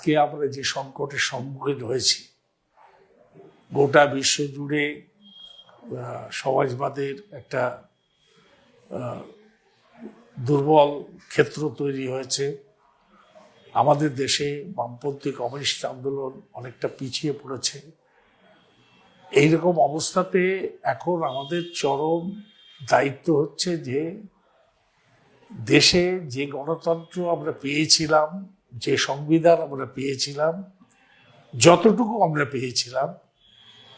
আজকে আমরা যে সংকটের সম্মুখীন হয়েছি, গোটা বিশ্ব জুড়ে সমাজবাদের একটা দুর্বল ক্ষেত্র তৈরি হয়েছে। আমাদের দেশে বামপন্থী কমিউনিস্ট আন্দোলন অনেকটা পিছিয়ে পড়েছে। এইরকম অবস্থাতে এখন আমাদের চরম দায়িত্ব হচ্ছে যে, দেশে যে গণতন্ত্র আমরা পেয়েছিলাম যে সংবিধান আমরা পেয়েছিলাম, যতটুকু আমরা পেয়েছিলাম,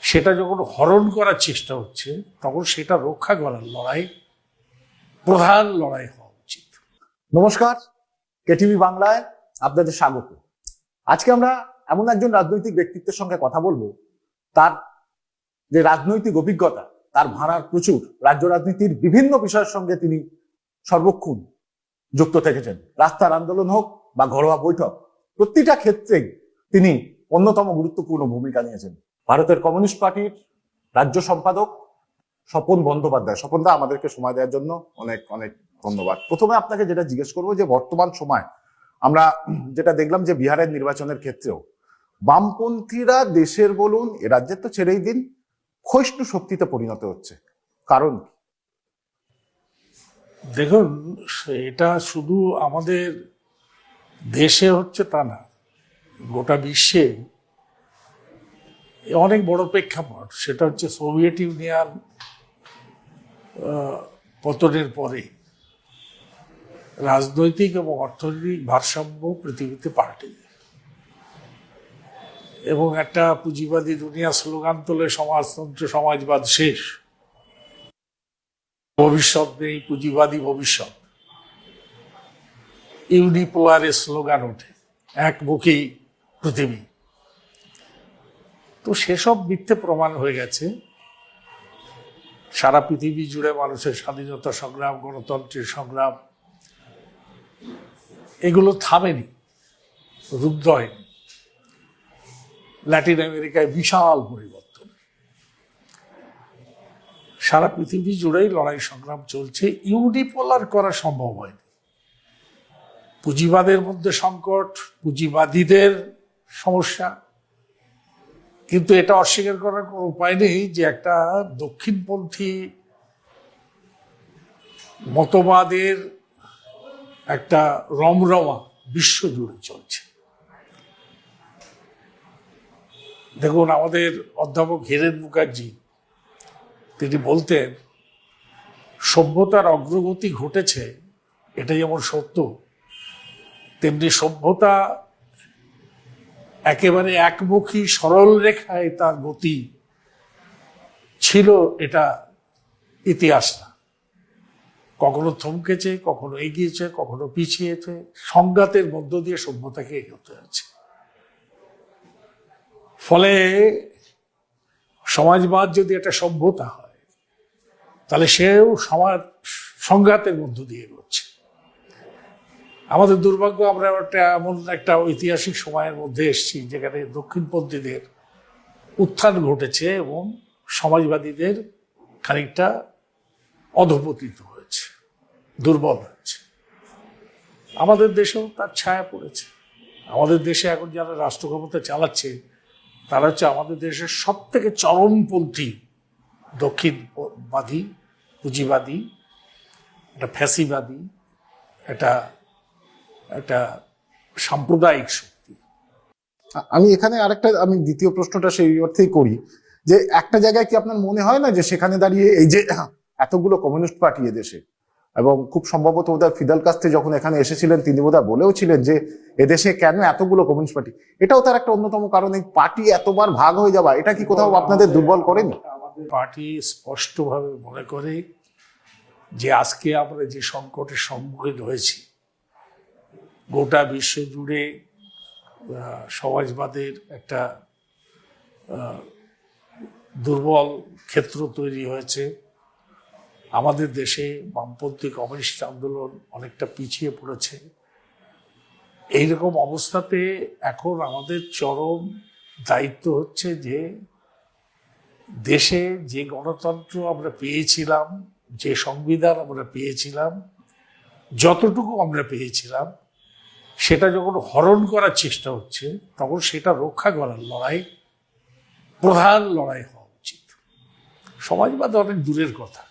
সেটা যখন হরণ করার চেষ্টা হচ্ছে, তখন সেটা রক্ষা করার লড়াই, প্রধান লড়াই হওয়া উচিত। নমস্কার, কেটিভি বাংলায় আপনাদের স্বাগত। আজকে আমরা এমন একজন রাজনৈতিক ব্যক্তিত্বের সঙ্গে কথা বলব, তার যে রাজনৈতিক অভিজ্ঞতা, তার ভাড়ার প্রচুর, রাজ্য রাজনীতির বিভিন্ন বিষয়ের সঙ্গে তিনি সর্বক্ষণ যুক্ত থেকেছেন। রাস্তার আন্দোলন হোক বা ঘরোয়া বৈঠক, প্রতিটা ক্ষেত্রেই তিনি অন্যতম গুরুত্বপূর্ণ ভূমিকা নিয়েছেন। ভারতের কমিউনিস্ট পার্টির রাজ্য সম্পাদক স্বপন বন্দ্যোপাধ্যায়। স্বপনদা, আমাদেরকে সময় দেওয়ার জন্য অনেক অনেক ধন্যবাদ। প্রথমে আপনাকে যেটা জিজ্ঞেস করব যে বর্তমান সময় আমরা যেটা দেখলাম যে বিহারের নির্বাচনের ক্ষেত্রেও বামপন্থীরা দেশের বলুন, এ রাজ্যের তো ছেড়েই দিন, ক্ষয়িষ্ণু শক্তিতে পরিণত হচ্ছে। কারণ? দেখুন এটা শুধু আমাদের দেশে হচ্ছে তা না, গোটা বিশ্বে অনেক বড় প্রেক্ষাপট। সেটা হচ্ছে সোভিয়েত ইউনিয়ন পতনের পরে রাজনৈতিক এবং অর্থনৈতিক ভারসাম্য পৃথিবীতে পাল্টে এবং একটা পুঁজিবাদী দুনিয়া স্লোগান তোলে, সমাজতন্ত্র, সমাজবাদ শেষ। ভবিষ্যৎ নেই, পুঁজিবাদী ভবিষ্যৎ। ইউনিপোলারের স্লোগান ওঠে একমুখী পৃথিবী। তো সেসব মিথ্যে প্রমাণ হয়ে গেছে। সারা পৃথিবী জুড়ে মানুষের স্বাধীনতা সংগ্রাম, গণতন্ত্রের সংগ্রাম, এগুলো থামেনি, রুদ্ধ হয়নি। ল্যাটিন আমেরিকায় বিশাল পরিবর্তন। সারা পৃথিবী জুড়েই লড়াই সংগ্রাম চলছে। ইউনিপোলার করা সম্ভব হয়নি। পুঁজিবাদের মধ্যে সংকট, পুঁজিবাদীদের সমস্যা। কিন্তু এটা অস্বীকার করার কোনো উপায় নেই যে একটা দক্ষিণপন্থী মতবাদের একটা রমরমা বিশ্ব জুড়ে চলছে। দেখুন, আমাদের অধ্যাপক হীরেন মুখার্জি, তিনি বলতেন, সভ্যতার অগ্রগতি ঘটেছে এটা যেমন সত্য। তেমনি সভ্যতা একেবারে একমুখী সরল রেখায় তার গতি ছিল এটা ইতিহাস না। কখনো থমকেছে, কখনো এগিয়েছে, কখনো পিছিয়েছে, সংঘাতের মধ্য দিয়ে সভ্যতাকে এগোতে হয়েছে। ফলে সমাজবাদ যদি একটা সভ্যতা হয়, তাহলে সেও সমাজ, সংঘাতের মধ্য দিয়ে আমাদের দুর্ভাগ্য, আমরা একটা এমন একটা ঐতিহাসিক সময়ের মধ্যে এসেছি যেখানে দক্ষিণপন্থীদের উত্থান ঘটেছে এবং সমাজবাদীদের খানিকটা অধপতিত হয়েছে, দুর্বল হয়েছে। আমাদের দেশেও তার ছায়া পড়েছে। আমাদের দেশে এখন যারা রাষ্ট্র ক্ষমতা চালাচ্ছে, তারা হচ্ছে আমাদের দেশের সব থেকে চরমপন্থী দক্ষিণবাদী পুঁজিবাদী, একটা ফ্যাসিবাদী, একটা একটা সাম্প্রদায়িক শক্তি। আমি এখানে আরেকটা আমি দ্বিতীয় প্রশ্নটা সেই অর্থেই করি যে একটা জায়গায় কি আপনার মনে হয় না যে সেখানে দাঁড়িয়ে এই যে এতগুলো কমিউনিস্ট পার্টি এদেশে এবং খুব সম্ভবত বোধহয় ফিদাল কাস্তে যখন এখানে এসেছিলেন তিনি বোধহয় বলেও ছিলেন যে এদেশে কেন এতগুলো কমিউনিস্ট পার্টি? এটাও তার একটা অন্যতম কারণ এই পার্টি এতবার ভাগ হয়ে যাওয়া এটা কি কোথাও আপনাদের দুর্বল করেনি? আমাদের পার্টি স্পষ্টভাবে মনে করে যে আজকে আমরা যে সংকটের সম্মুখীন হয়েছি গোটা বিশ্ব জুড়ে সমাজবাদের একটা দুর্বল ক্ষেত্র তৈরি হয়েছে। আমাদের দেশে বামপন্থী কমিউনিস্ট আন্দোলন অনেকটা পিছিয়ে পড়েছে। এইরকম অবস্থাতে এখন আমাদের চরম দায়িত্ব হচ্ছে যে, দেশে যে গণতন্ত্র আমরা পেয়েছিলাম, যে সংবিধান আমরা পেয়েছিলাম, যতটুকু আমরা পেয়েছিলাম সেটা যখন হরণ করার চেষ্টা হচ্ছে, তখন সেটা রক্ষা করার লড়াই, প্রধান লড়াই হওয়া উচিত। সমাজবাদ অনেক দূরের কথা।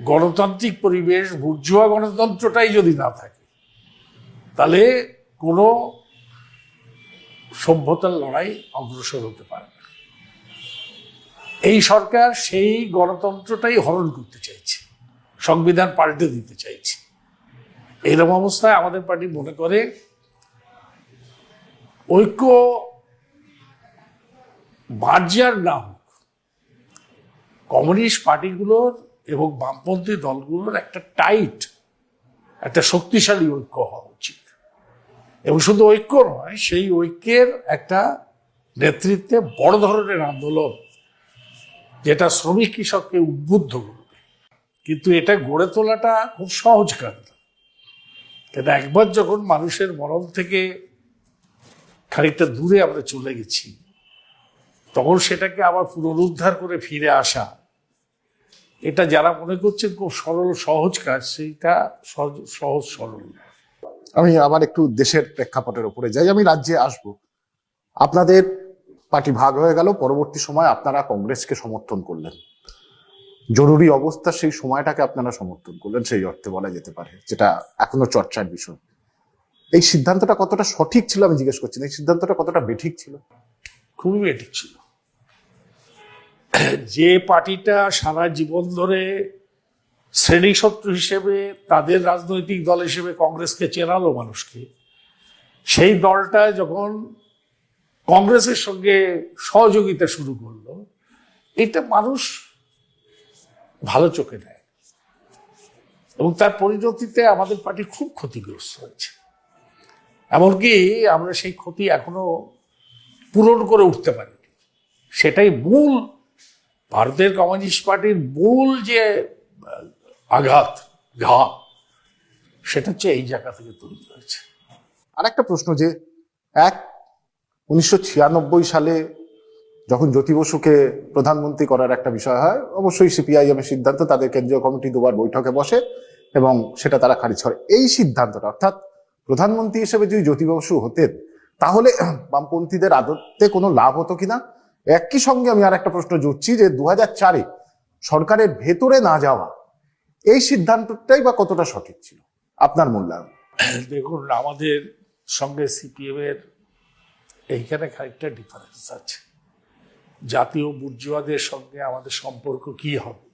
গণতান্ত্রিক পরিবেশ, বুর্জুয়া গণতন্ত্রটাই যদি না থাকে, তাহলে কোনো সভ্যতার লড়াই অগ্রসর হতে পারে না। এই সরকার সেই গণতন্ত্রটাই হরণ করতে চাইছে, সংবিধান পাল্টে দিতে চাইছে। এইরকম অবস্থায় আমাদের পার্টি মনে করে, ঐক্য বার্জার না হোক, কমিউনিস্ট পার্টিগুলোর এবং বামপন্থী দলগুলোর একটা টাইট, একটা শক্তিশালী ঐক্য হওয়া উচিত এবং শুধু ঐক্য নয়, সেই ঐক্যের একটা নেতৃত্বে বড় ধরনের আন্দোলন, যেটা শ্রমিক কৃষককে উদ্বুদ্ধ করবে কিন্তু এটা গড়ে তোলাটা খুব সহজ কাজ। কিন্তু একবার যখন মানুষের মরণ থেকে খানিকটা দূরে আমরা চলে গেছি, তখন সেটাকে আবার পুনরুদ্ধার করে ফিরে আসা, এটা যারা মনে করছেন খুব সরল, সহজ কাজ, সেইটা সহজ- সহজ, সরল। আমি আবার একটু দেশের প্রেক্ষাপটের উপরে যাই, আমি রাজ্যে আসব। আপনাদের পার্টি ভাগ হয়ে গেল, পরবর্তী সময় আপনারা কংগ্রেসকে সমর্থন করলেন। জরুরি অবস্থা সেই সময়টাকে আপনারা সমর্থন করলেন, সেই অর্থে বলা যেতে পারে, যেটা এখনও চর্চার বিষয় এই সিদ্ধান্তটা কতটা সঠিক ছিল আমি জিজ্ঞেস করছি। এই সিদ্ধান্তটা কতটা বেঠিক ছিল খুবই বেঠিক ছিল যে পার্টিটা সারা জীবন ধরে শ্রেণি শত্রু হিসেবে, তাদের রাজনৈতিক দল হিসেবে কংগ্রেসকে চেনালো মানুষকে, সেই দলটা যখন কংগ্রেসের সঙ্গে সহযোগিতা শুরু করল, এটা মানুষ ভালো চোখে নেয় এবং তার পরিণতিতে আমাদের পার্টি খুব ক্ষতিগ্রস্ত হয়েছে। এমনকি আমরা সেই ক্ষতি এখনও পূরণ করে উঠতে পারিনি। সেটাই মূল ভারতের কমিউনিস্ট পার্টির মূল যে আঘাত, ঘা, সেটা হচ্ছে এই জায়গা থেকে তৈরি হয়েছে। আর একটা প্রশ্ন যে, এক উনিশশো সালে যখন জ্যোতি বসুকে প্রধানমন্ত্রী করার একটা বিষয় হয়, অবশ্যই সিপিআইএম এর সিদ্ধান্ত তাদের কেন্দ্রীয় কমিটি দুবার বৈঠকে বসে এবং সেটা তারা খারিজ করে। এই সিদ্ধান্তটা, অর্থাৎ প্রধানমন্ত্রী হিসেবে যদি জ্যোতি বসু হতেন, তাহলে বামপন্থীদের আদতে কোনো লাভ হতো কিনা একই সঙ্গে আমি আর একটা প্রশ্ন জুটছি যে দু চারে সরকারের ভেতরে না যাওয়া, এই সিদ্ধান্তটাই বা কতটা সঠিক ছিল? আপনার মূল্যায়ন? দেখুন, আমাদের সঙ্গে সিপিএম এর এইখানে খানিকটা ডিফারেন্স আছে। জাতীয় বুর্জুয়াদের সঙ্গে আমাদের সম্পর্ক কি হবে?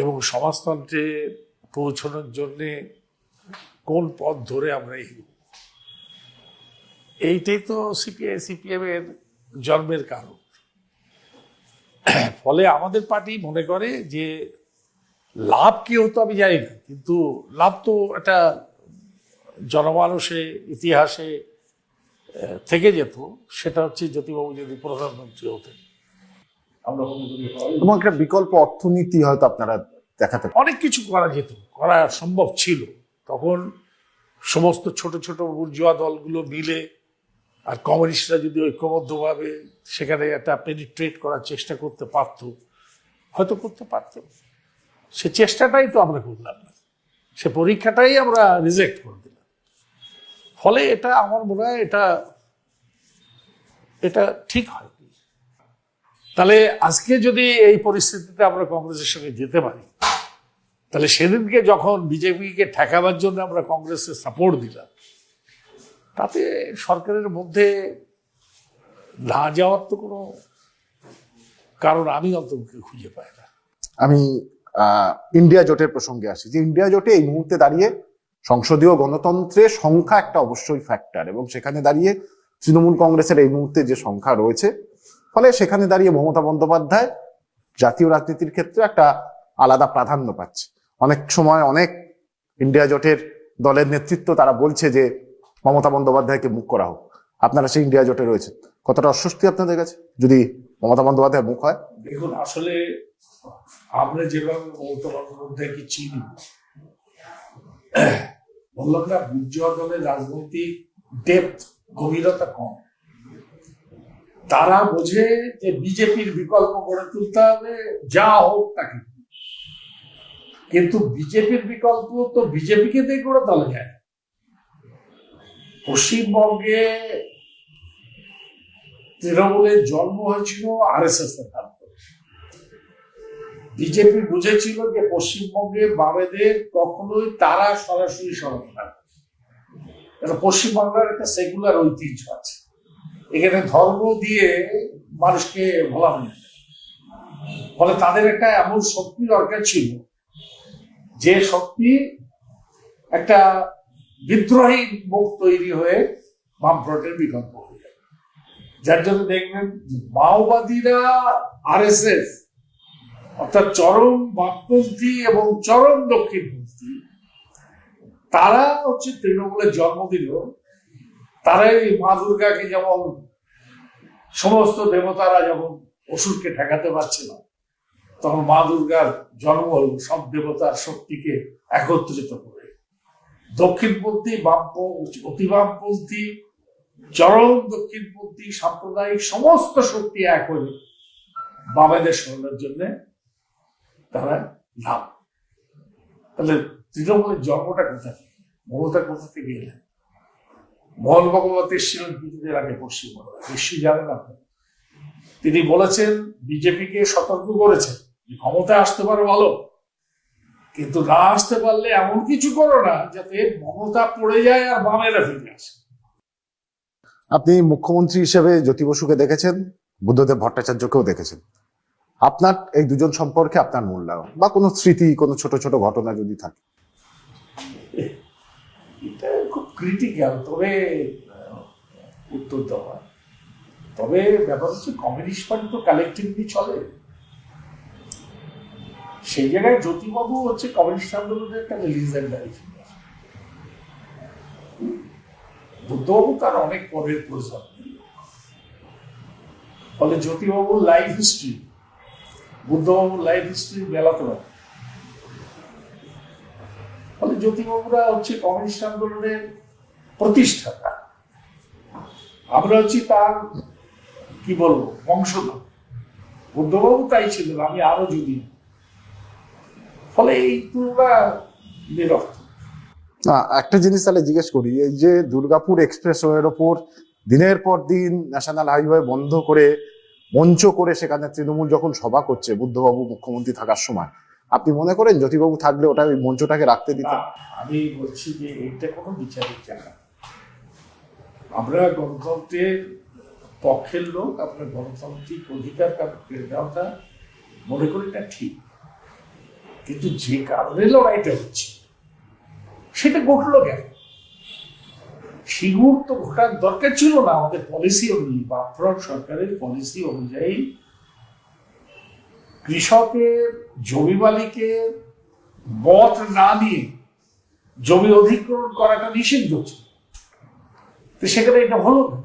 এবং সমাজতন্ত্রে পৌঁছানোর জন্য কোন পথ ধরে আমরা এগোব? এইটাই তো সিপিআই, সিপিএম এর জন্মের কারণ। ফলে আমাদের পার্টি মনে করে যে লাভ কি হতো আমি জানি না, কিন্তু লাভ তো একটা জনমানুষে, ইতিহাসে থেকে যেত সেটা হচ্ছে জ্যোতিবাবু যদি প্রধানমন্ত্রী হতেন। আমরা এবং একটা বিকল্প অর্থনীতি হয়তো আপনারা দেখাতে অনেক কিছু করা যেত করা সম্ভব ছিল। তখন সমস্ত ছোট ছোট বুর্জুয়া দলগুলো মিলে আর কমিউনিস্টরা যদি ঐক্যবদ্ধভাবে সেখানে একটা পেনিট্রেট করার চেষ্টা করতে পারত হয়তো করতে পারত। সে চেষ্টাটাই তো আমরা করলাম না। সে পরীক্ষাটাই আমরা রিজেক্ট করে দিলাম। ফলে এটা আমার মনে হয় এটা এটা ঠিক হয়নি তাহলে আজকে যদি এই পরিস্থিতিতে আমরা কংগ্রেসের সঙ্গে যেতে পারি, তাহলে সেদিনকে যখন বিজেপিকে ঠেকাবার জন্য আমরা কংগ্রেসের সাপোর্ট দিলাম, তাতে সরকারের মধ্যে না যাওয়ার তো কোনো কারণ আমি অন্তত খুঁজে পাই না। আমি ইন্ডিয়া জোটের প্রসঙ্গে আসি। যে ইন্ডিয়া জোটে এই মুহূর্তে দাঁড়িয়ে সংসদীয় গণতন্ত্রের সংখ্যা একটা অবশ্যই ফ্যাক্টর এবং সেখানে দাঁড়িয়ে তৃণমূল কংগ্রেসের এই মুহূর্তে যে সংখ্যা রয়েছে, ফলে সেখানে দাঁড়িয়ে মমতা বন্দ্যোপাধ্যায় জাতীয় রাজনীতির ক্ষেত্রে একটা আলাদা প্রাধান্য পাচ্ছে। অনেক সময় অনেক ইন্ডিয়া জোটের দলের নেতৃত্ব তারা বলছে যে মমতা বন্দ্যোপাধ্যায়কে মুখ করা হোক। আপনারা সেই ইন্ডিয়া জোটে রয়েছে কতটা অস্বস্তি আপনাদের কাছে যদি মমতা বন্দ্যোপাধ্যায় মুখ হয়? দেখুন, আসলে আমরা যেভাবে মমতা বন্দ্যোপাধ্যায়কে চিনি বললাম না দলের রাজনৈতিক ডেপথ গভীরতা কম। তারা বোঝে যে বিজেপির বিকল্প গড়ে তুলতে হবে যা হোক তাকে কিন্তু বিজেপির বিকল্প তো বিজেপিকে দিয়ে গড়ে তোলা যায়। পশ্চিমবঙ্গে তৃণমূলের জন্ম হয়েছিল আর এস এস এর। বিজেপি বুঝেছিল যে পশ্চিমবঙ্গে বামেদের কখনোই তারা সরাসরি কারণ পশ্চিমবাংলার একটা সেকুলার ঐতিহ্য আছে। এখানে ধর্ম দিয়ে মানুষকে ভোলা হয়ে ফলে তাদের একটা এমন শক্তি দরকার ছিল যে শক্তি একটা বিদ্রোহী মুখ তৈরি হয়ে বামফ্রন্টের বিকল্প হয়ে যাবে যার জন্য দেখবেন মাওবাদীরা আর এস এস অর্থাৎ চরম বামপন্থী এবং চরম দক্ষিণপন্থী তারা হচ্ছে তৃণমূলের জন্ম দিল। তারা এই মা দুর্গাকে যেমন সমস্ত দেবতারা যেমন অসুরকে ঠেকাতে পারছে না তখন মা দুর্গার জন্ম হল সব দেবতার শক্তিকে একত্রিত করে। দক্ষিণপন্থী বামপ অতি বামপন্থী চরম দক্ষিণপন্থী সাম্প্রদায়িক সমস্ত শক্তি এক হয়ে বাবাদের সরণের জন্য তারা লাভ। তাহলে তৃণমূলের জন্মটা মমতা কোথা থেকে এলেন? আগে জানেন তিনি বলেছেন, বিজেপিকে সতর্ক করেছেন ক্ষমতায় আসতে পারে ভালো, কিন্তু না আসতে পারলে এমন কিছু করো না যাতে মমতা পড়ে যায় আর বামেরা ফিরে আসে। আপনি মুখ্যমন্ত্রী হিসেবে জ্যোতি বসুকে দেখেছেন, বুদ্ধদেব ভট্টাচার্যকেও দেখেছেন। আপনার, এই দুজন সম্পর্কে আপনার মূল্যায়ন বা কোনো স্মৃতি, কোনো ছোট ছোট ঘটনা যদি থাকে? এটা খুব ক্রিটিক্যাল তবে উত্তর দেওয়া তবে ব্যাপার হচ্ছে কমিউনিস্ট পার্টি তো কালেকটিভলি চলে। সেই জায়গায় জ্যোতিবাবু হচ্ছে কমিউনিস্ট আন্দোলনের একটা লিজেন্ডারি ফিগার বুদ্ধবাবু তার অনেক পরের প্রজন্ম ফলে জ্যোতিবাবুর লাইফ হিস্ট্রি বুদ্ধবাবুর লাইফ হিস্ট্রি মেলাতে পারে ফলে জ্যোতিবাবুরা হচ্ছে কমিউনিস্ট আন্দোলনের প্রতিষ্ঠাতা। আমরা হচ্ছি তার, কি বলব, বংশধর। বুদ্ধবাবু তাই ছিলেন, আমি আরও যদি ফলে এই তুলনা নিরর্থক। না, একটা জিনিস তাহলে জিজ্ঞেস করি, এই যে দুর্গাপুর এক্সপ্রেস এক্সপ্রেসওয়ের ওপর দিনের পর দিন ন্যাশনাল হাইওয়ে বন্ধ করে মঞ্চ করে সেখানে তৃণমূল যখন সভা করছে, বুদ্ধবাবু মুখ্যমন্ত্রী থাকার সময়, আপনি মনে করেন জ্যোতিবাবু থাকলে ওটা ওই মঞ্চটাকে রাখতে দিত আমি বলছি যে এইটা কোনো বিচারিক জায়গা। আমরা গণতন্ত্রের পক্ষের লোক আপনার গণতান্ত্রিক অধিকার দেওয়াটা মনে করি না ঠিক। কিন্তু যে কারণে লড়াইটা হচ্ছে, সেটা ঘটলো কেন? সিঙ্গুর তো ঘটার দরকার ছিল না আমাদের পলিসি অনুযায়ী বামফ্রন্ট সরকারের পলিসি অনুযায়ী কৃষকের জমি মালিকের মত না নিয়ে জমি অধিগ্রহণ করাটা নিষিদ্ধ ছিল। তো সেখানে এটা হলো না।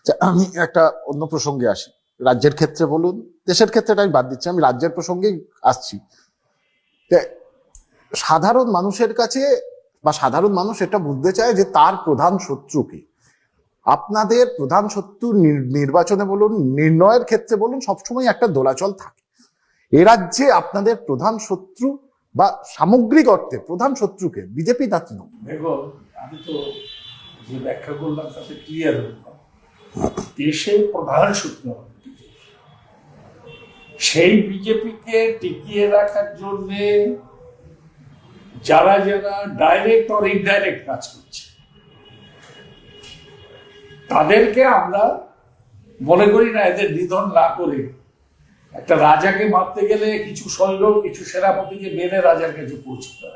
আচ্ছা, আমি একটা অন্য প্রসঙ্গে আসি। রাজ্যের ক্ষেত্রে বলুন দেশের ক্ষেত্রে আমি বাদ দিচ্ছি আমি রাজ্যের প্রসঙ্গেই আসছি। সাধারণ মানুষের কাছে বা সাধারণ মানুষ এটা বুঝতে চায় যে তার প্রধান শত্রুকে আপনাদের প্রধান শত্রু নির- নির্বাচনে বলুন, নির্ণয়ের ক্ষেত্রে বলুন, সবসময় একটা দোলাচল থাকে। এ রাজ্যে আপনাদের প্রধান শত্রু বা সামগ্রিক অর্থে প্রধান শত্রুকে বিজেপি না আমি তো যে ব্যাখ্যা করলাম তাতে ক্লিয়ার প্রধান BJP সেই বিজেপিকে টিকিয়ে রাখার জন্য যারা যারা ডাইরেক্ট অর ইনডাইরেক্ট কাজ করছে, তাদেরকে আমরা মনে করি না এদের নিধন না করে একটা রাজাকে মারতে গেলে কিছু সৈন্য, কিছু সেনাপতিকে মেনে রাজার কাছে পৌঁছতে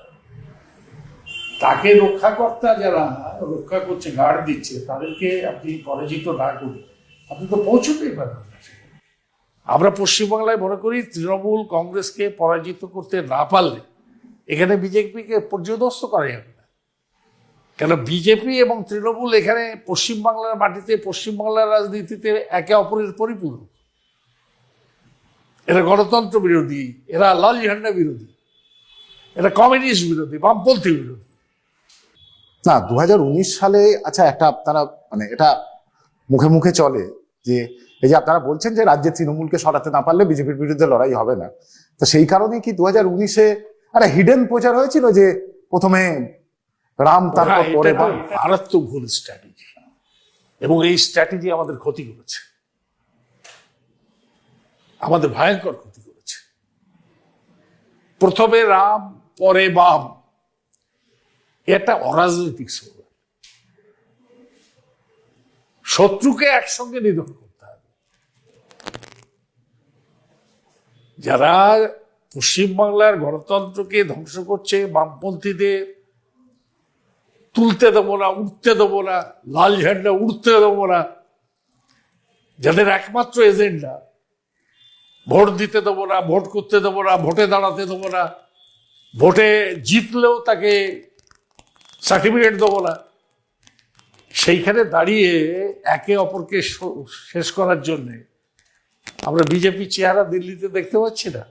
তাকে রক্ষাকর্তা যারা রক্ষা করছে গার্ড দিচ্ছে, তাদেরকে আপনি পরাজিত না করে আপনি তো পৌঁছতেই পারবেন না সেখানে। আমরা পশ্চিমবাংলায় মনে করি তৃণমূল কংগ্রেসকে পরাজিত করতে না পারলে এখানে বিজেপিকে পর্যদস্ত করা যাবে না। কেন বিজেপি এবং তৃণমূল এখানে পশ্চিমবাংলার মাটিতে, পশ্চিমবাংলার রাজনীতিতে একে অপরের পরিপূরক। এরা গণতন্ত্র বিরোধী, এরা লাল ঝান্ডা বিরোধী, এরা কমিউনিস্ট বিরোধী, বামপন্থী বিরোধী। না দু হাজার উনিশ সালে আচ্ছা একটা আপনারা মানে এটা মুখে মুখে চলে যে, এই যে আপনারা বলছেন যে রাজ্যে তৃণমূলকে সরাতে না পারলে বিজেপির বিরুদ্ধে লড়াই হবে না। তো সেই কারণে কি দু হাজার উনিশে একটা হিডেন প্রচার হয়েছিল যে প্রথমে রাম তারপর হ্যাঁ, পরে এটা তো বাম। মারাত্মক ভুল স্ট্র্যাটেজি এবং এই স্ট্র্যাটেজি আমাদের ক্ষতি করেছে। আমাদের ভয়ঙ্কর ক্ষতি করেছে। প্রথমে রাম পরে বাম। এটা অরাজনৈতিক স্লোগান। শত্রুকে একসঙ্গে নিধন করতে হবে। যারা পশ্চিমবাংলার গণতন্ত্রকে ধ্বংস করছে, বামপন্থীদের তুলতে দেবো না, উঠতে দেবো না, লাল ঝান্ডা উঠতে দেবো না। যাদের একমাত্র এজেন্ডা, ভোট দিতে দেবো না, ভোট করতে দেবো না, ভোটে দাঁড়াতে দেবো না, ভোটে জিতলেও তাকে সার্টিফিকেট দেবো না। সেইখানে দাঁড়িয়ে একে অপরকে শেষ করার জন্যে আমরা বিজেপি চেহারা দিল্লিতে দেখতে পাচ্ছি না।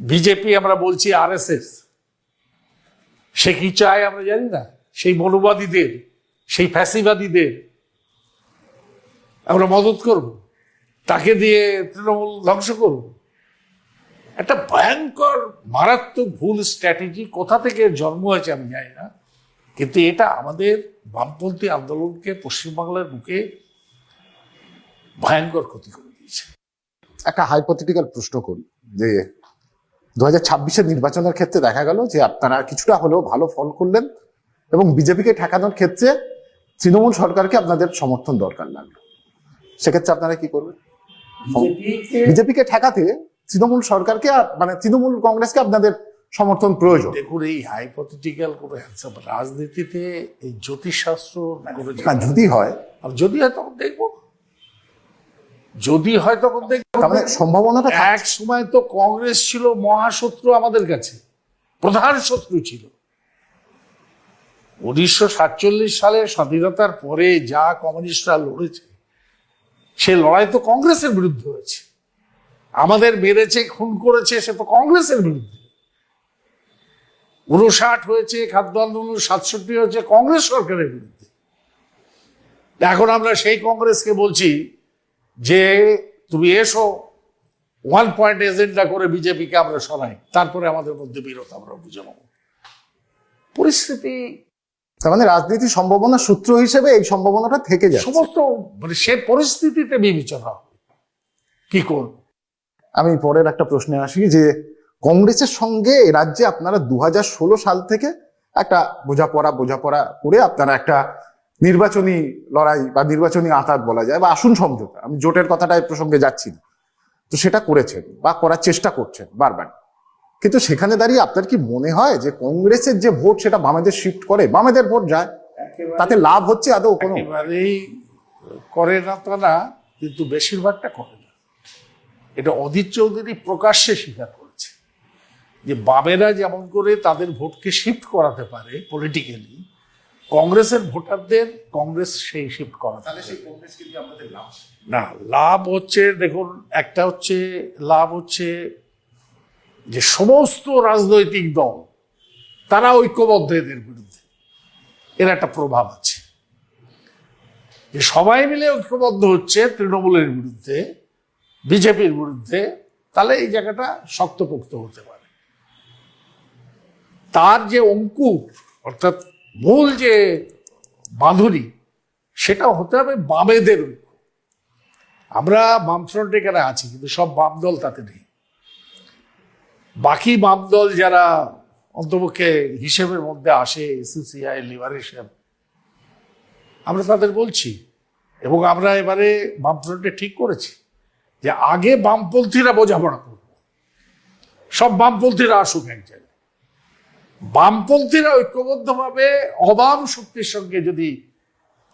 বিজেপি আমরা বলছি আরএসএস। সে কি চায় আমরা জানি না। সেই মনুবাদীদের, সেই ফ্যাসিবাদীদের আমরা মদত করব। তাকে দিয়ে তৃণমূল ধ্বংস করব। একটা ভয়ঙ্কর, মারাত্মক ভুল স্ট্র্যাটেজি কোথা থেকে জন্ম হয়েছে আমি জানি না। কিন্তু এটা আমাদের বামপন্থী আন্দোলনকে পশ্চিমবাংলার বুকে ভয়ঙ্কর ক্ষতি করে দিয়েছে। একটা হাইপোথেটিক্যাল প্রশ্ন করি যে দু হাজার ছাব্বিশের নির্বাচনের ক্ষেত্রে দেখা গেল যে আপনারা কিছুটা হলেও ভালো ফল করলেন এবং বিজেপিকে ঠেকানোর ক্ষেত্রে তৃণমূল সরকারকে আপনাদের সমর্থন দরকার লাগল। সেক্ষেত্রে আপনারা কি করবেন? বিজেপিকে ঠেকাতে তৃণমূল সরকারকে আর- মানে তৃণমূল কংগ্রেসকে আপনাদের সমর্থন প্রয়োজন। দেখুন এই হাইপোথেটিক্যাল কোনো অ্যান্সার রাজনীতিতে এই জ্যোতিষশাস্ত্র যদি হয় যদি হয় তখন দেখব। যদি হয় তখন দেখব সম্ভাবনাটা এক সময় তো কংগ্রেস ছিল মহাশত্রু আমাদের কাছে প্রধান শত্রু ছিল। উনিশশো সাতচল্লিশ সালের স্বাধীনতার পরে যা কমিউনিস্টরা লড়েছে সে লড়াই তো কংগ্রেসের বিরুদ্ধে হয়েছে। আমাদের মেরেছে খুন করেছে সে তো কংগ্রেসের বিরুদ্ধে। উনষাট হয়েছে খাদ্য আন্দোলন সাতষট্টি হয়েছে কংগ্রেস সরকারের বিরুদ্ধে। এখন আমরা সেই কংগ্রেসকে বলছি যে তুমি এসো ওয়ান পয়েন্ট এজেন্ডা করে বিজেপিকে আমরা সরাই তারপরে আমাদের মধ্যে বিরোধ আমরা বুঝে নেব। পরিস্থিতি তার মানে রাজনীতির সম্ভাবনা সূত্র হিসেবে এই সম্ভাবনাটা থেকে যায় সমস্ত মানে সে পরিস্থিতিতে বিবেচনা কি করব? আমি পরের একটা প্রশ্নে আসি যে কংগ্রেসের সঙ্গে রাজ্যে আপনারা দু হাজার ষোলো সাল থেকে একটা বোঝাপড়া বোঝাপড়া করে আপনারা একটা নির্বাচনী লড়াই বা নির্বাচনী আঘাত বলা যায় বা আসন সমঝোতা। আমি জোটের কথাটা এই প্রসঙ্গে যাচ্ছি না। তো সেটা করেছেন বা করার চেষ্টা করছেন বারবার। কিন্তু সেখানে দাঁড়িয়ে আপনার কি মনে হয় যে কংগ্রেসের যে ভোট সেটা বামেদের শিফট করে? বামেদের ভোট যায়। তাতে লাভ হচ্ছে আদৌ কোনো? করে না তারা কিন্তু বেশিরভাগটা করে না। এটা অধীর চৌধুরী প্রকাশ্যে স্বীকার করেছে। যে বামেরা যেমন করে তাদের ভোটকে শিফট করাতে পারে পলিটিক্যালি কংগ্রেসের ভোটারদের কংগ্রেস সেই শিফট পারে। না লাভ হচ্ছে দেখুন একটা হচ্ছে লাভ হচ্ছে যে সমস্ত রাজনৈতিক দল তারা ঐক্যবদ্ধ এদের বিরুদ্ধে। এর একটা প্রভাব আছে। যে সবাই মিলে ঐক্যবদ্ধ হচ্ছে তৃণমূলের বিরুদ্ধে বিজেপির বিরুদ্ধে তাহলে এই জায়গাটা শক্তপোক্ত হতে পারে। তার যে অঙ্কুর অর্থাৎ মূল যে বাঁধুনি সেটা হতে হবে বামেদের আমরা বামফ্রন্ট এখানে আছি? কিন্তু সব বাম দল তাতে নেই। বাকি বাম দল যারা অন্তপক্ষে হিসেবের মধ্যে আসে সিসিআই লিবারেশন, আমরা তাদের বলছি। এবং আমরা এবারে বামফ্রন্টে ঠিক করেছি যে আগে বামপন্থীরা বোঝাপড়া করব। সব বামপন্থীরা আসুক এক জায়গায়। বামপন্থীরা ঐক্যবদ্ধভাবে অবাম শক্তির সঙ্গে যদি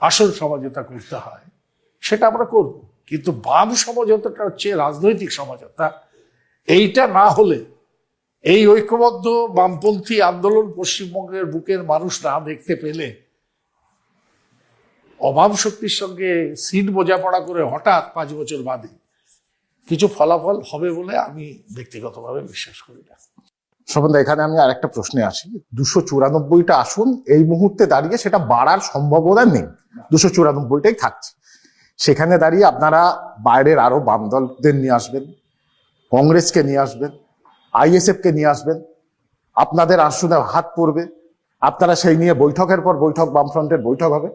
আসল সমঝোতা করতে হয়, সেটা আমরা করব। কিন্তু বাম সমঝোতাটা হচ্ছে রাজনৈতিক সমঝোতা এইটা না হলে এই ঐক্যবদ্ধ বামপন্থী আন্দোলন পশ্চিমবঙ্গের বুকের মানুষ না দেখতে পেলে অবাম শক্তির সঙ্গে সিট বোঝাপড়া করে হঠাৎ পাঁচ বছর বাদে কিছু ফলাফল হবে বলে আমি ব্যক্তিগতভাবে বিশ্বাস করি না। স্বপনদা এখানে আমি আর একটা প্রশ্নে আসি দুশো চুরানব্বইটা আসন এই মুহূর্তে দাঁড়িয়ে সেটা বাড়ার সম্ভাবনা নেই। দুশো চুরানব্বইটাই থাকছে। সেখানে দাঁড়িয়ে আপনারা বাইরের আরও বাম দলদের নিয়ে আসবেন, কংগ্রেসকে নিয়ে আসবেন আইএসএফ কে নিয়ে আসবেন। আপনাদের আসনে হাত পড়বে। আপনারা সেই নিয়ে বৈঠকের পর বৈঠক, বামফ্রন্টের বৈঠক হবে।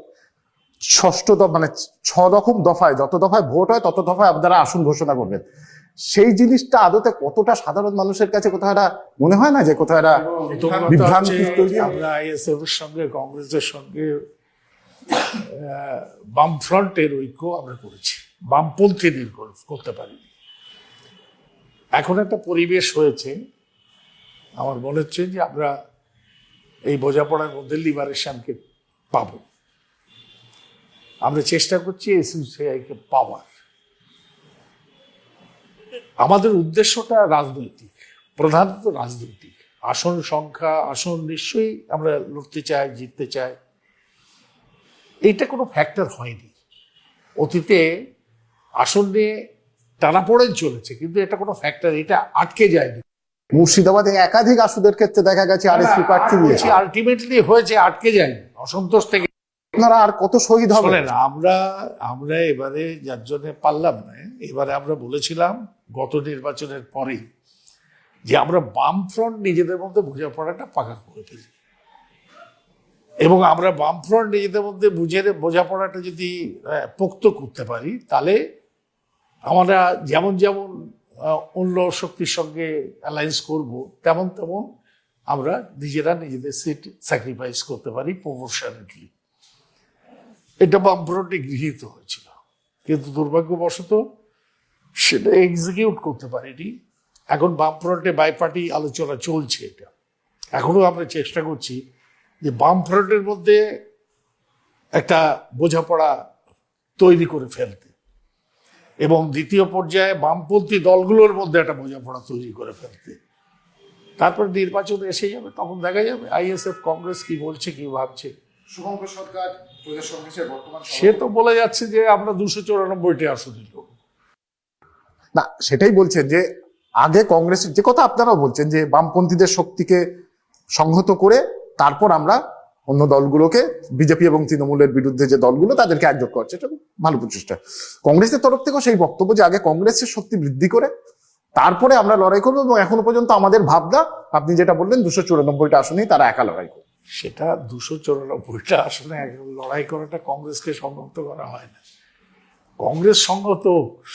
ষষ্ঠ মানে ছ রকম দফায় যত দফায় ভোট হয় তত দফায় আপনারা আসন ঘোষণা করবেন। সেই জিনিসটা আদতে কতটা সাধারণ মানুষের কাছে কোথাও একটা মনে হয় না যে কোথাও একটা বিভ্রান্তি। আমরা আইএসএফ এর সঙ্গে কংগ্রেসের সঙ্গে আহ, বামফ্রন্টের ঐক্য আমরা করেছি। বামপন্থীদের কর- করতে পারিনি। এখন একটা পরিবেশ হয়েছে আমার মনে হচ্ছে যে আমরা এই বোঝাপড়ার মধ্যে লিবারেশনকে পাবো। আমরা চেষ্টা করছি এসিউসিআইকে পাওয়ার। আমাদের উদ্দেশ্যটা রাজনৈতিক প্রধানত রাজনৈতিক। আসন সংখ্যা আসন নিশ্চয়ই আমরা লড়তে চাই জিততে চাই। এইটা কোনো ফ্যাক্টর হয়নি। অতীতে আসন নিয়ে টানাপোড়েন চলেছে কিন্তু এটা কোনো ফ্যাক্টর এটা আটকে যায়নি। মুর্শিদাবাদে একাধিক আসুদের ক্ষেত্রে দেখা গেছে আরএসপি প্রার্থী দিয়েছে আলটিমেটলি হয়েছে আটকে যায়নি। অসন্তোষ থেকে আপনারা আর কত শহীদ হবে শোনেন, আমরা আমরা এবারে যার জন্য পারলাম না, এবারে আমরা বলেছিলাম গত নির্বাচনের পরেই যে আমরা বামফ্রন্ট নিজেদের মধ্যে বোঝাপড়াটা পাকা করে ফেলি এবং আমরা বামফ্রন্ট নিজেদের মধ্যে বুঝে বোঝাপড়াটা যদি পোক্ত করতে পারি, তাহলে আমরা যেমন যেমন অন্য শক্তির সঙ্গে অ্যালায়েন্স করব, তেমন তেমন আমরা নিজেরা নিজেদের সিট স্যাক্রিফাইস করতে পারি প্রপোর্শনেটলি এটা বামফ্রন্টে গৃহীত হয়েছিল। কিন্তু দুর্ভাগ্যবশত সেটা এক্সিকিউট করতে পারেনি। এখন বামফ্রন্টে বাইপার্টি আলোচনা চলছে এটা। এখনও আমরা চেষ্টা করছি যে বামফ্রন্টের মধ্যে একটা বোঝাপড়া তৈরি করে ফেলতে। এবং দ্বিতীয় পর্যায়ে বামপন্থী দলগুলোর মধ্যে একটা বোঝাপড়া তৈরি করে ফেলতে। তারপর নির্বাচন এসে যাবে, তখন দেখা যাবে। আইএসএফ কংগ্রেস কি বলছে, কি ভাবছে। শুভঙ্কর সরকার প্রদেশ কংগ্রেসের বর্তমান সে তো বলে যাচ্ছে যে আমরা দুশো চৌরানব্বইটি আসন দিল না সেটাই বলছেন যে আগে কংগ্রেসের যে কথা আপনারাও বলছেন যে বামপন্থীদের শক্তিকে সংহত করে তারপর আমরা অন্য দলগুলোকে বিজেপি এবং তৃণমূলের বিরুদ্ধে যে দলগুলো তাদেরকে একযোগ করছে এটা ভালো প্রচেষ্টা। কংগ্রেসের তরফ থেকেও সেই বক্তব্য যে আগে কংগ্রেসের শক্তি বৃদ্ধি করে তারপরে আমরা লড়াই করব এবং এখনও পর্যন্ত আমাদের ভাবনা আপনি যেটা বললেন দুশো চুরানব্বইটা আসনেই তারা একা লড়াই করবে। সেটা দুশো চৌরানব্বইটা আসনে লড়াই করাটা কংগ্রেসকে সংহত করা হয় না। কংগ্রেস সংহত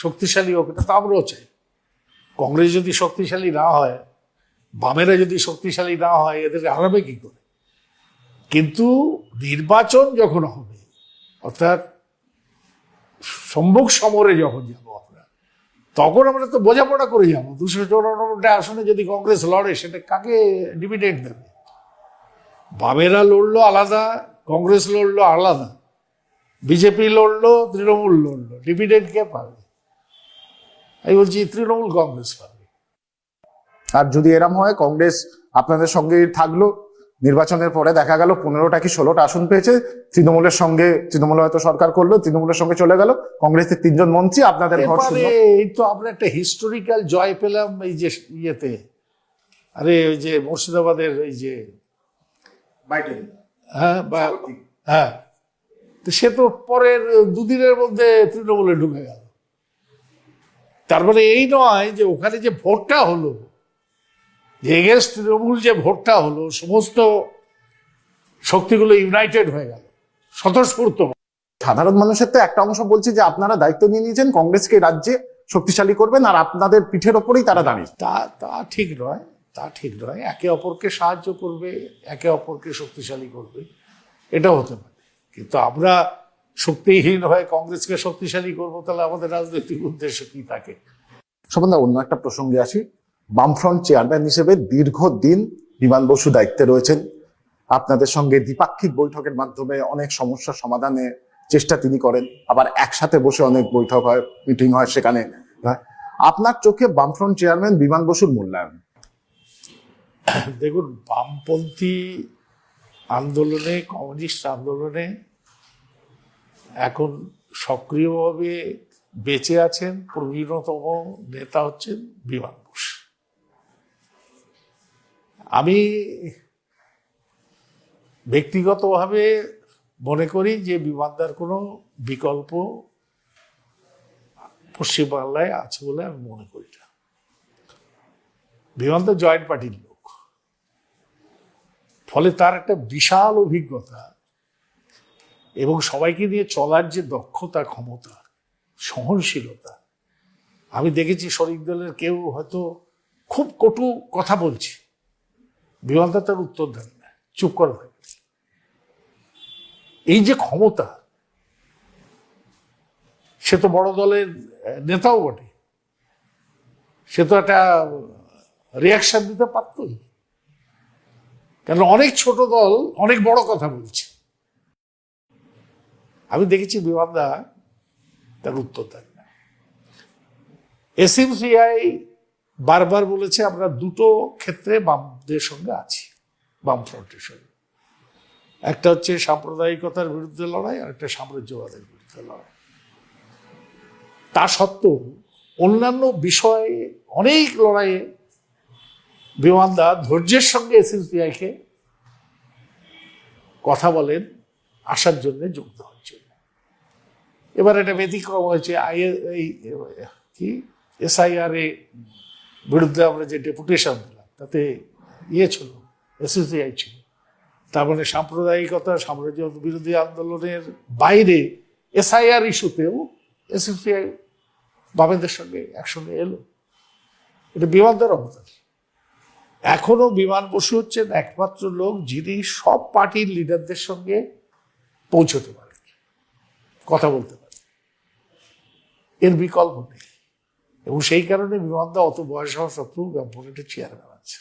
শক্তিশালী হোক, এটা তো আমরাও চাই। কংগ্রেস যদি শক্তিশালী না হয়, বামেরা যদি শক্তিশালী না হয়, এদের হারাবে কি করে? কিন্তু নির্বাচন যখন হবে, অর্থাৎ সম্মুখ সমরে যখন যাব আমরা, তখন আমরা তো বোঝাপড়া করে যাব। দুশো চৌরানব্বইটা আসনে যদি কংগ্রেস লড়ে, সেটা কাকে ডিভিডেন্ট দেবে? বামেরা লড়লো আলাদা কংগ্রেস লড়লো আলাদা বিজেপি লড়লো তৃণমূল লড়লো ডিভিডেন্ড কে পাবে? আমি বলছি তৃণমূল কংগ্রেস পাবে। আর যদি এরম হয় কংগ্রেস আপনাদের সঙ্গে থাকল নির্বাচনের পরে দেখা গেল পনেরোটা কি ষোলোটা আসন পেয়েছে তৃণমূলের সঙ্গে তৃণমূল হয়তো সরকার করল তৃণমূলের সঙ্গে চলে গেল কংগ্রেসের তিনজন মন্ত্রী আপনাদের ঘর এই তো আমরা একটা হিস্টোরিক্যাল জয় পেলাম এই যে ইয়েতে। আরে ওই যে মুর্শিদাবাদের এই যে হ্যাঁ বা হ্যাঁ। তো সে তো পরের দুদিনের মধ্যে তৃণমূলে ঢুকে গেল। তার মানে এই নয় যে ওখানে যে ভোটটা হলো যে এগেনস্ট তৃণমূল যে ভোটটা হলো সমস্ত শক্তিগুলো ইউনাইটেড হয়ে গেল স্বতঃস্ফূর্ত। সাধারণ মানুষের তো একটা অংশ বলছে যে আপনারা দায়িত্ব নিয়ে নিয়েছেন কংগ্রেসকে রাজ্যে শক্তিশালী করবেন আর আপনাদের পিঠের ওপরেই তারা দাঁড়িয়ে। তা তা ঠিক নয়। তা ঠিক নয়। একে অপরকে সাহায্য করবে, একে অপরকে শক্তিশালী করবে, এটাও হতে পারে। কিন্তু আমরা শক্তিহীন হয়ে কংগ্রেসকে শক্তিশালী করব, তাহলে আমাদের রাজনৈতিক উদ্দেশ্য কি থাকে? সম্বন্ধে অন্য একটা প্রসঙ্গে আসি। বামফ্রন্ট চেয়ারম্যান হিসেবে দীর্ঘদিন বিমান বসু দায়িত্বে রয়েছেন। আপনাদের সঙ্গে দ্বিপাক্ষিক বৈঠকের মাধ্যমে অনেক সমস্যা সমাধানে চেষ্টা তিনি করেন। আবার একসাথে বসে অনেক বৈঠক হয়, মিটিং হয় সেখানে। আপনার চোখে বামফ্রন্ট চেয়ারম্যান বিমান বসুর মূল্যায়ন? দেখুন, বামপন্থী আন্দোলনে, কমিউনিস্ট আন্দোলনে এখন সক্রিয়ভাবে বেঁচে আছেন প্রবীণতম নেতা হচ্ছেন বিমান বোস। আমি ব্যক্তিগতভাবে মনে করি যে বিমানদার কোনো বিকল্প পশ্চিমবাংলায় আছে বলে আমি মনে করি না। বিমানদার জয়েন্ট পার্টির ফলে তার একটা বিশাল অভিজ্ঞতা এবং সবাইকে নিয়ে চলার যে দক্ষতা, ক্ষমতা, সহনশীলতা। আমি দেখেছি শরিক দলের কেউ হয়তো খুব কটু কথা বলছে। বিমানদা তার উত্তর দেন না। চুপ করে থাকে এই যে ক্ষমতা, সে তো বড় দলের নেতাও বটে। সে তো একটা রিয়াকশন দিতে পারতই। কেন অনেক ছোট দল অনেক বড় কথা বলছে। আমি দেখেছি বিমানদা তার উত্তর দেন না। এসএমসিআই বারবার বলেছে আমরা দুটো ক্ষেত্রে বামদের সঙ্গে আছি বামফ্রন্টের সঙ্গে। একটা হচ্ছে সাম্প্রদায়িকতার বিরুদ্ধে লড়াই, আর একটা সাম্রাজ্যবাদের বিরুদ্ধে লড়াই। তা সত্ত্বেও অন্যান্য বিষয়ে অনেক লড়াইয়ে বিমানদা ধৈর্যের সঙ্গে এসএসবিআইকে কথা বলেন, আসার জন্য যুক্ত জন্য। এবার এটা ব্যতিক্রম হয়েছে, আই এই, কি এসআইআর এ বিরুদ্ধে আমরা যে ডেপুটেশন দিলাম, তাতে ইয়ে ছিল এসএসবিআই ছিল। তার মানে সাম্প্রদায়িকতা, সাম্রাজ্য বিরোধী আন্দোলনের বাইরে এসআইআর ইস্যুতেও এসএসবিআই বামেদের সঙ্গে একসঙ্গে এলো। এটা বিমানদের অবদান। এখনও বিমান বসু হচ্ছেন একমাত্র লোক যিনি সব পার্টির লিডারদের সঙ্গে পৌঁছতে পারেন কথা বলতে পারেন এর বিকল্প নেই। এবং সেই কারণে বিমানদা অত বয়স হওয়া সত্ত্বেও ব্যাপকের চেয়ারম্যান আছে।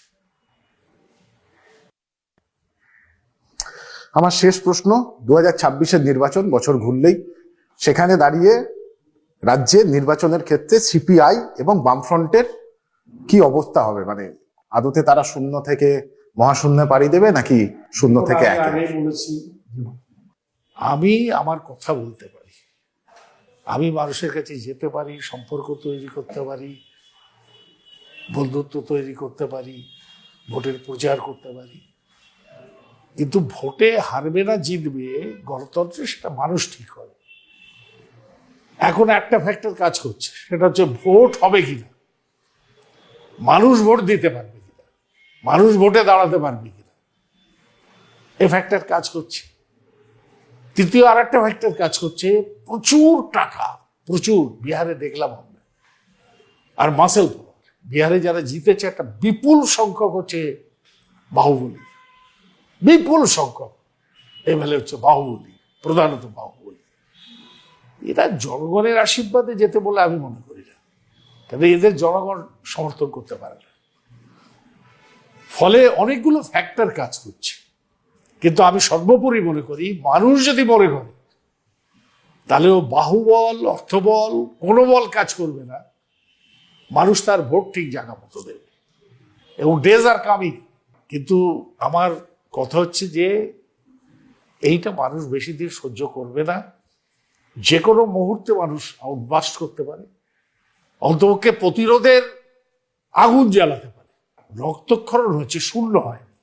আমার শেষ প্রশ্ন দু হাজার নির্বাচন, বছর ঘুরলেই। সেখানে দাঁড়িয়ে রাজ্যে নির্বাচনের ক্ষেত্রে সিপিআই এবং বামফ্রন্টের কি অবস্থা হবে? মানে আদতে তারা শূন্য থেকে মহাশূন্যে পাড়ি দেবে নাকি শূন্য থেকে আমি একে? আমি আমার কথা বলতে পারি। আমি মানুষের কাছে যেতে পারি সম্পর্ক তৈরি করতে পারি বন্ধুত্ব তৈরি করতে পারি ভোটের প্রচার করতে পারি। কিন্তু ভোটে হারবে না জিতবে গণতন্ত্রে সেটা মানুষ ঠিক করে। এখন একটা ফ্যাক্টর কাজ করছে সেটা হচ্ছে ভোট হবে কিনা। মানুষ ভোট দিতে পারবে। মানুষ ভোটে দাঁড়াতে পারবে কিনা? এ ফ্যাক্টর কাজ করছে। তৃতীয় আর একটা ফ্যাক্টর কাজ করছে, প্রচুর টাকা, প্রচুর, বিহারে দেখলাম আমরা। আর মাসেল বিহারে যারা জিতেছে, একটা বিপুল সংখ্যক হচ্ছে বাহুবলী। বিপুল সংখ্যক। এমএলএ হচ্ছে বাহুবলী, প্রধানত বাহুবলী। এরা জনগণের আশীর্বাদে যেতে বলে আমি মনে করি না। কেন এদের জনগণ সমর্থন করতে পারে না। ফলে অনেকগুলো ফ্যাক্টর কাজ করছে। কিন্তু আমি সর্বোপরি মনে করি, মানুষ যদি মনে করে তাহলে ও বাহুবল অর্থবল কোনো বল কাজ করবে না। মানুষ তার ভোট ঠিক জায়গা মতো দেবে। এবং ডেজ আর কামিং কিন্তু আমার কথা হচ্ছে যে, এইটা মানুষ বেশি দিন সহ্য করবে না। যে কোনো মুহূর্তে মানুষ আউটবাস্ট করতে পারে। অন্তপক্ষে প্রতিরোধের আগুন জ্বালাতে রক্তক্ষরণ হয়েছে, শূন্য হয়নি।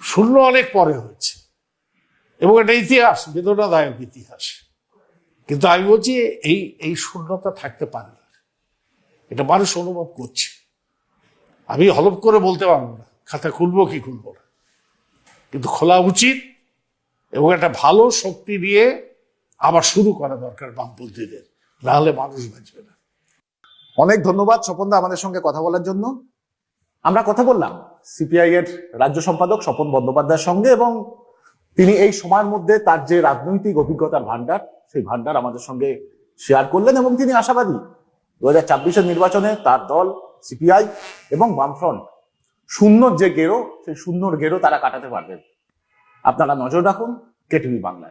শূন্য অনেক পরে হয়েছে। এবং এটা ইতিহাস, বেদনাদায়ক ইতিহাস। কিন্তু আমি বলছি, এই এই শূন্যতা থাকতে পারে না। এটা মানুষ অনুভব করছে। আমি হলপ করে বলতে পারব না, খাতা খুলবো কি খুলবো না। কিন্তু খোলা উচিত এবং একটা ভালো শক্তি দিয়ে আবার শুরু করা দরকার বামপন্থীদের। নাহলে মানুষ বাঁচবে না। অনেক ধন্যবাদ স্বপনদা আমাদের সঙ্গে কথা বলার জন্য। আমরা কথা বললাম সিপিআই এর রাজ্য সম্পাদক স্বপন বন্দ্যোপাধ্যায়ের সঙ্গে এবং তিনি এই সময়ের মধ্যে তার যে রাজনৈতিক অভিজ্ঞতার ভান্ডার সেই ভান্ডার আমাদের সঙ্গে শেয়ার করলেন এবং তিনি আশাবাদী দু হাজার ছাব্বিশের নির্বাচনে তার দল সিপিআই এবং বামফ্রন্ট শূন্যর যে গেরো, সেই শূন্যর গেরো তারা কাটাতে পারবেন। আপনারা নজর রাখুন কেটিভি বাংলায়।